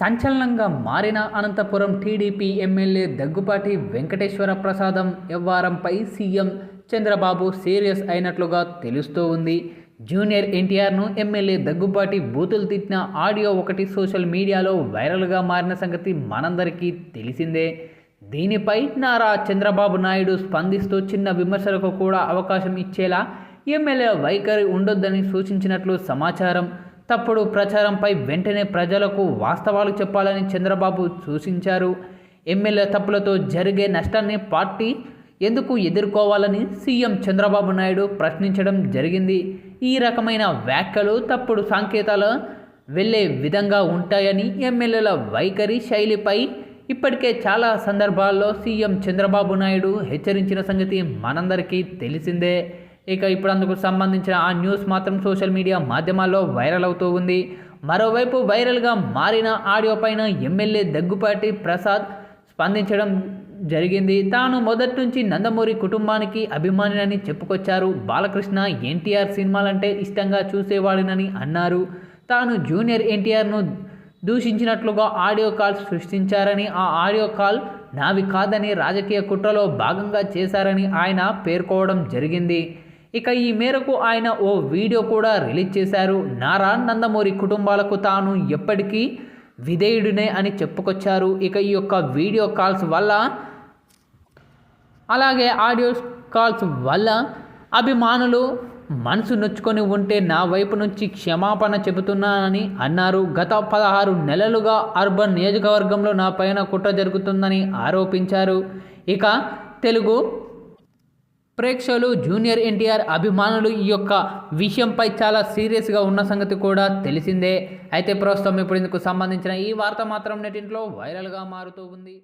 సంచలనంగా మారిన Anantapuram TDP MLA Daggubati Venkateswara ప్రసాదం వ్యవహారంపై సీఎం చంద్రబాబు సీరియస్ అయినట్లుగా తెలుస్తూ ఉంది. జూనియర్ ఎన్టీఆర్ను ఎమ్మెల్యే దగ్గుపాటి బూతులు తిట్టిన ఆడియో ఒకటి సోషల్ మీడియాలో వైరల్గా మారిన సంగతి మనందరికీ తెలిసిందే. దీనిపై నారా చంద్రబాబు నాయుడు స్పందిస్తూ చిన్న విమర్శలకు కూడా అవకాశం ఇచ్చేలా ఎమ్మెల్యే వైఖరి ఉండొద్దని సూచించినట్లు సమాచారం. తప్పుడు ప్రచారంపై వెంటనే ప్రజలకు వాస్తవాలు చెప్పాలని చంద్రబాబు సూచించారు. ఎమ్మెల్యే తప్పులతో జరిగే నష్టాన్ని పార్టీ ఎందుకు ఎదుర్కోవాలని సీఎం చంద్రబాబు నాయుడు ప్రశ్నించడం జరిగింది. ఈ రకమైన వ్యాఖ్యలు తప్పుడు సంకేతాలు వెళ్ళే విధంగా ఉంటాయని ఎమ్మెల్యేల వైఖరి శైలిపై ఇప్పటికే చాలా సందర్భాల్లో సీఎం చంద్రబాబు నాయుడు హెచ్చరించిన సంగతి మనందరికీ తెలిసిందే. ఇక ఇప్పుడు అందుకు సంబంధించిన ఆ న్యూస్ మాత్రం సోషల్ మీడియా మాధ్యమాల్లో వైరల్ అవుతూ ఉంది. మరోవైపు వైరల్గా మారిన ఆడియో పైన ఎమ్మెల్యే దగ్గుపాటి ప్రసాద్ స్పందించడం జరిగింది. తాను మొదటి నుంచి నందమూరి కుటుంబానికి అభిమానినని చెప్పుకొచ్చారు. బాలకృష్ణ ఎన్టీఆర్ సినిమాలంటే ఇష్టంగా చూసేవాడినని అన్నారు. తాను జూనియర్ ఎన్టీఆర్ను దూషించినట్లుగా ఆడియో కాల్ సృష్టించారని ఆ ఆడియో కాల్ నావి కాదని రాజకీయ కుట్రలో భాగంగా చేశారని ఆయన పేర్కోవడం జరిగింది. ఇక ఈ మేరకు ఆయన ఓ వీడియో కూడా రిలీజ్ చేశారు. నారా నందమూరి కుటుంబాలకు తాను ఎప్పటికీ విధేయుడినే అని చెప్పుకొచ్చారు. ఇక ఈ యొక్క వీడియో కాల్స్ వల్ల అలాగే ఆడియో కాల్స్ వల్ల అభిమానులు మనసు నొచ్చుకొని ఉంటే నా వైపు నుంచి క్షమాపణ చెబుతున్నానని అన్నారు. గత పదహారు నెలలుగా అర్బన్ నియోజకవర్గంలో నా పైన కుట్ర జరుగుతుందని ఆరోపించారు. ఇక తెలుగు ప్రేక్షకులు జూనియర్ ఎన్టీఆర్ అభిమానులు ఈ యొక్క విషయంపై చాలా సీరియస్గా ఉన్న సంగతి కూడా తెలిసిందే. అయితే ప్రస్తుతం ఇప్పుడు ఇందుకు సంబంధించిన ఈ వార్త మాత్రం నెటింట్లో వైరల్గా మారుతూ ఉంది.